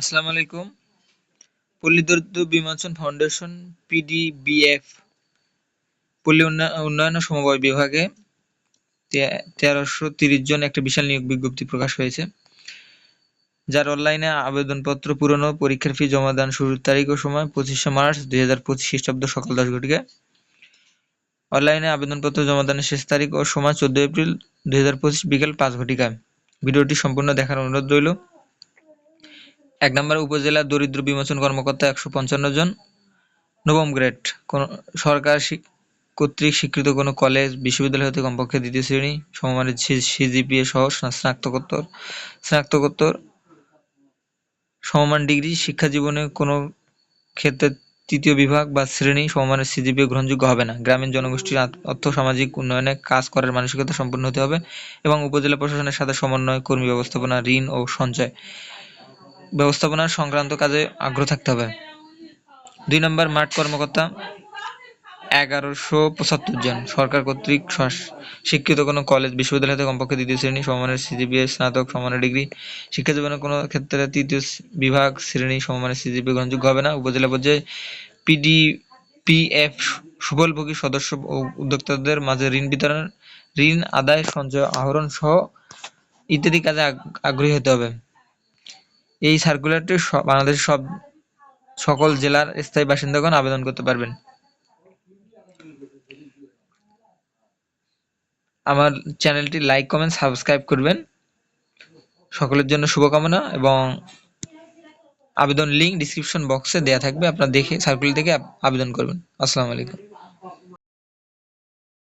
আসসালামু আলাইকুম। পল্লী দরিদ্র বিমোচন ফাউন্ডেশন পিডিবিএফ পল্লী উন্নয়ন ও সমবায় বিভাগে তেরোশো তিরিশ জন একটা বিশাল নিয়োগ বিজ্ঞপ্তি প্রকাশ হয়েছে, যার অনলাইনে আবেদনপত্র পূরণ পরীক্ষার ফি জমা দান শুরুর তারিখ ও সময় পঁচিশে মার্চ দুই হাজার পঁচিশ খ্রিস্টাব্দ সকাল দশ ঘটিকায় অনলাইনে আবেদনপত্র জমা দানের শেষ তারিখ ও সময় চোদ্দ এপ্রিল দুই হাজার পঁচিশ বিকেল পাঁচ ঘটিকায়। ভিডিওটি সম্পূর্ণ দেখার অনুরোধ রইল। এক নম্বর উপজেলা দরিদ্র বিমোচন কর্মকর্তা একশো পঞ্চান্ন জন। নবম গ্রেড, কোন সরকার কর্তৃক স্বীকৃত কোনো কলেজ, বিশ্ববিদ্যালয় হতে কমপক্ষে দ্বিতীয় শ্রেণি, সমমানের সিজিপিএ সহ স্নাতকোত্তর। স্নাতকোত্তর সমমান ডিগ্রি, শিক্ষা জীবনে কোনো ক্ষেত্রে তৃতীয় বিভাগ বা শ্রেণি সমমানের সিজিপিএ গ্রহণযোগ্য হবে না। গ্রামীণ জনগোষ্ঠীর অর্থ সামাজিক উন্নয়নে কাজ করার মানসিকতা সম্পন্ন হতে হবে এবং উপজেলা প্রশাসনের সাথে সমন্বয়, কর্মী ব্যবস্থাপনা, ঋণ ও সঞ্চয়। ব্যবস্থাপনা সংক্রান্ত কাজে আগ্রহ থাকতে হবে। দুই নম্বর, মাঠ কর্মকর্তা, এগারোশো পঁচাত্তর জন। সরকার কর্তৃক শিক্ষিত কোনো কলেজ, বিশ্ববিদ্যালয় থেকে কমপক্ষে দ্বিতীয় শ্রেণি, সমমানের সিজিপিএ, স্নাতক, সমমানের ডিগ্রি। শিক্ষা জীবনে কোনো ক্ষেত্রে তৃতীয় বিভাগ, শ্রেণি, সমমানের সিজিপিএ গ্রহণযোগ্য হবে না। উপজেলা পর্যায়ে পিডি পিডিপিএফ সুফলভোগী সদস্য ও উদ্যোক্তাদের মাঝে ঋণ বিতরণ, ঋণ আদায়, সঞ্চয় আহরণ সহ ইত্যাদি কাজে আগ্রহী হতে হবে। এই সার্কুলারটি বাংলাদেশের সব সকল জেলার স্থায়ী বাসিন্দাগণ আবেদন করতে পারবেন। আমার চ্যানেলটি লাইক, কমেন্ট, সাবস্ক্রাইব করবেন। সকলের জন্য শুভকামনা এবং আবেদন লিঙ্ক ডিসক্রিপশন বক্সে দেওয়া থাকবে। আপনারা দেখে, সার্কুলার দেখে আবেদন করবেন। আসসালামু আলাইকুম।